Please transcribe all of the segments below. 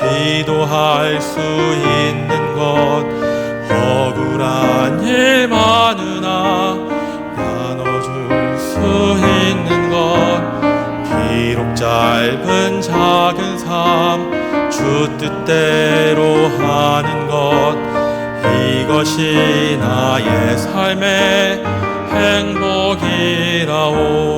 기도할 수 있는 것 억울한 일 많으나 나눠줄 수 있는 것. 비록 짧은 작은 삶 주 뜻대로 하는 것. 이것이 나의 삶의 행복이라오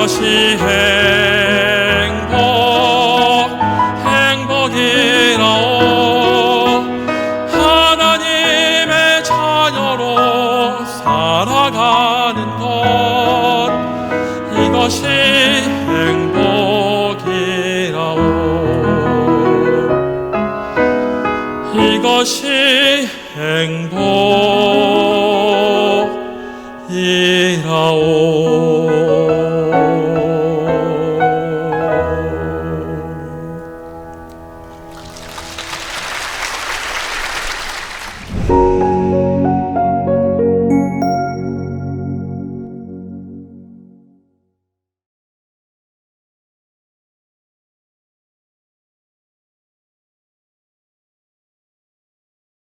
것이 행복 행복이라오 하나님의 자녀로 살아가는 것 이것이 행복이라오. 이것이 행복